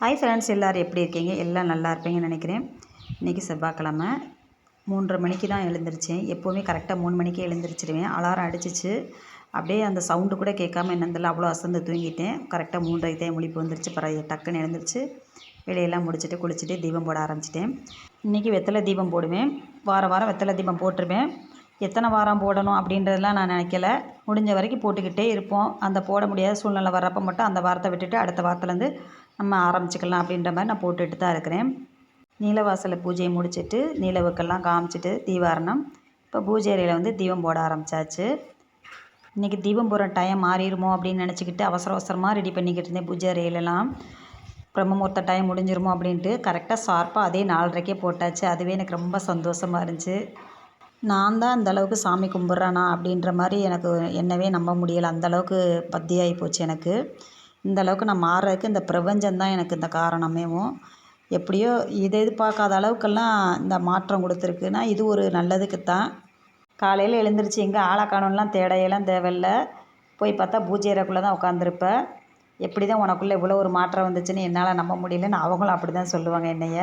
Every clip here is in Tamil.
ஹாய் ஃப்ரெண்ட்ஸ் எல்லோரும் எப்படி இருக்கீங்க? எல்லாம் நல்லா இருப்பீங்கன்னு நினைக்கிறேன். இன்றைக்கி செவ்வாய்க்கிழமை. மூன்றரை மணிக்கு தான் எழுந்திரிச்சேன் எப்போவுமே கரெக்டாக மூணு மணிக்கே எழுந்திரிச்சிடுவேன் அலாரம் அடிச்சிச்சு. அப்படியே அந்த சவுண்டு கூட கேட்காம என்னந்தில் அவ்வளோ அசந்து தூங்கிட்டேன். கரெக்டாக மூன்றரைக்கு தான் முழிப்பு வந்துருச்சு. பிறகு டக்குன்னு எழுந்திரிச்சு. வெளியெல்லாம் முடிச்சுட்டு குளிச்சுட்டு தீபம் போட ஆரம்பிச்சிட்டேன். இன்றைக்கி வெத்தலை தீபம் போடுவேன். வாரம் வாரம் வெத்தலை தீபம் போட்டுருவேன். எத்தனை வாரம் போடணும் அப்படின்றதெல்லாம் நான் நினைக்கல. முடிஞ்ச வரைக்கும் போட்டுக்கிட்டே இருப்போம். அந்த போட முடியாத சூழ்நிலை வர்றப்போ மட்டும் அந்த வாரத்தை விட்டுட்டு அடுத்த வாரத்துலேருந்து நம்ம ஆரம்பிச்சுக்கலாம் அப்படின்ற மாதிரி நான் போட்டுகிட்டு தான் இருக்கிறேன். நீலவாசலில் பூஜையை முடிச்சுட்டு நீலவுக்கெல்லாம் காமிச்சிட்டு தீவாரணம். இப்போ பூஜை அறையில் வந்து தீபம் போட ஆரம்பித்தாச்சு இன்றைக்கி தீபம் போடுற டைம் மாறிடுமோ அப்படின்னு நினச்சிக்கிட்டு அவசர அவசரமாக ரெடி பண்ணிக்கிட்டு இருந்தேன் பூஜை அறையிலலாம். பிரம்மமுகூர்த்த டைம் முடிஞ்சிருமோ அப்படின்ட்டு கரெக்டாக ஷார்ப்பாக அதே நாலரைக்கே போட்டாச்சு. அதுவே எனக்கு ரொம்ப சந்தோஷமாக இருந்துச்சு. நான் தான் அந்த அளவுக்கு சாமி கும்பிட்றேனா அப்படின்ற மாதிரி எனக்கு என்னவே நம்ப முடியலை. அந்தளவுக்கு பக்தியாகி போச்சு எனக்கு. இந்த அளவுக்கு நான் மாறுறதுக்கு இந்த பிரபஞ்சம் தான் எனக்கு இந்த காரணமேவும் எப்படியோ இதை எதிர்பார்க்காத அளவுக்கெல்லாம் இந்த மாற்றம் கொடுத்துருக்குன்னா இது ஒரு நல்லதுக்கு தான். காலையில் எழுந்திரிச்சு எங்கே ஆளை காணும்லாம் தேடையெல்லாம் தேவையில்ல. போய் பார்த்தா பூஜை அறைக்குள்ளே தான் உட்காந்துருப்பேன் எப்படி தான் உனக்குள்ளே இவ்வளோ ஒரு மாற்றம் வந்துச்சுன்னு என்னால் நம்ப முடியலன்னு அவங்களும் அப்படி தான் சொல்லுவாங்க என்னைய.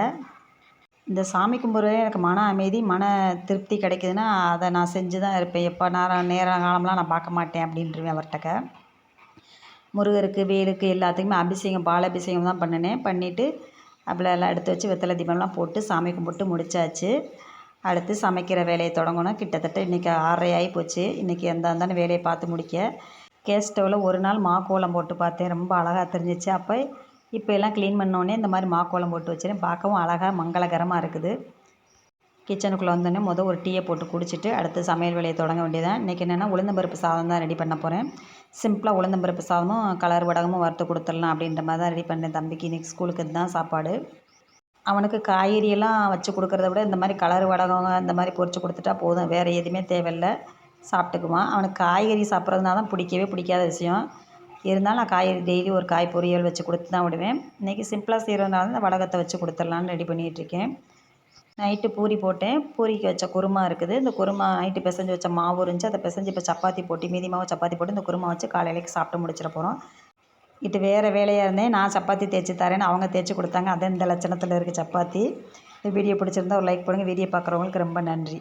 இந்த சாமி கும்பிட்றதே எனக்கு மன அமைதி மன திருப்தி கிடைக்குதுன்னா அதை நான் செஞ்சு தான் இருப்பேன். எப்போ நேரம் நேரம் காலம்லாம் நான் பார்க்க மாட்டேன் அப்படின்றவேன் அவர்கிட்டக்க முருகருக்கு வேலுக்கு எல்லாத்துக்குமே அபிஷேகம் பால் அபிஷேகம் தான் பண்ணினேன் பண்ணிவிட்டு எல்லாம் எடுத்து வச்சு வெத்தலை தீபம்லாம் போட்டு சாமி கும்பிட்டு முடித்தாச்சு அடுத்து சமைக்கிற வேலையை தொடங்கணும். கிட்டத்தட்ட இன்றைக்கி ஆறரை ஆகி போச்சு இன்றைக்கி எந்த வேலையை பார்த்து முடிக்க. கேஸ் ஸ்டவ்வில் ஒரு நாள் மாக்கோலம் போட்டு பார்த்தேன். ரொம்ப அழகாக தெரிஞ்சிச்சு. அப்போ இப்போ எல்லாம் க்ளீன் பண்ணோடனே இந்த மாதிரி மாக்கோலம் போட்டு வச்சுருக்கேன் பார்க்கவும் அழகாக மங்களகரமாக இருக்குது. கிச்சனுக்குள்ளே வந்தோடனே மொதல் ஒரு டீயை போட்டு குடிச்சிட்டு அடுத்து சமையல் வேலையை தொடங்க வேண்டியதான் இன்றைக்கி என்னென்னா உளுந்தம்பருப்பு சாதம் தான் ரெடி பண்ண போகிறேன் சிம்பிளாக உளுந்தம்பருப்பு சாதமும் கலர் வடகமும் வறுத்து கொடுத்துடலாம் அப்படின்ற மாதிரி தான் ரெடி பண்ணேன் தம்பிக்கு. இன்றைக்கி ஸ்கூலுக்கு இதுதான் சாப்பாடு. அவனுக்கு காய்கறியெல்லாம் வச்சு கொடுக்குறத விட இந்த மாதிரி கலர் வடகம் இந்த மாதிரி பொரித்து கொடுத்துட்டா போதும். வேறு எதுவுமே தேவையில்லை. சாப்பிட்டுக்குவான். அவனுக்கு காய்கறி சாப்பிட்றதுனால தான் பிடிக்கவே பிடிக்காத விஷயம். இருந்தாலும் நான் காய்கறி டெய்லி ஒரு காய் பொரியல் வச்சு கொடுத்து தான் விடுவேன். இன்றைக்கி சிம்பிளாக செய்கிறதுனால தான் வடகத்தை வச்சு கொடுத்துடலான்னு ரெடி பண்ணிகிட்ருக்கேன் நைட்டு பூரி போட்டேன். பூரிக்கு வச்ச குருமா இருக்குது. இந்த குருமா நைட்டு பிசைஞ்சு வச்ச மாவு இருந்துச்சு. அதை பிசைஞ்சு இப்போ சப்பாத்தி போட்டு மீதி மாவு சப்பாத்தி போட்டு இந்த குருமா வச்சு காலையிலேக்கு சாப்பிட்டு முடிச்சிட போகிறோம் இது வேறு வேலையாக இருந்தேன். நான் சப்பாத்தி தேய்ச்சி தரேன்னு அவங்க தேய்ச்சி கொடுத்தாங்க. அது இந்த லட்சணத்தில் இருக்குது சப்பாத்தி. இந்த வீடியோ பிடிச்சிருந்தா ஒரு லைக் பண்ணுங்கள் வீடியோ பார்க்குறவங்களுக்கு ரொம்ப நன்றி.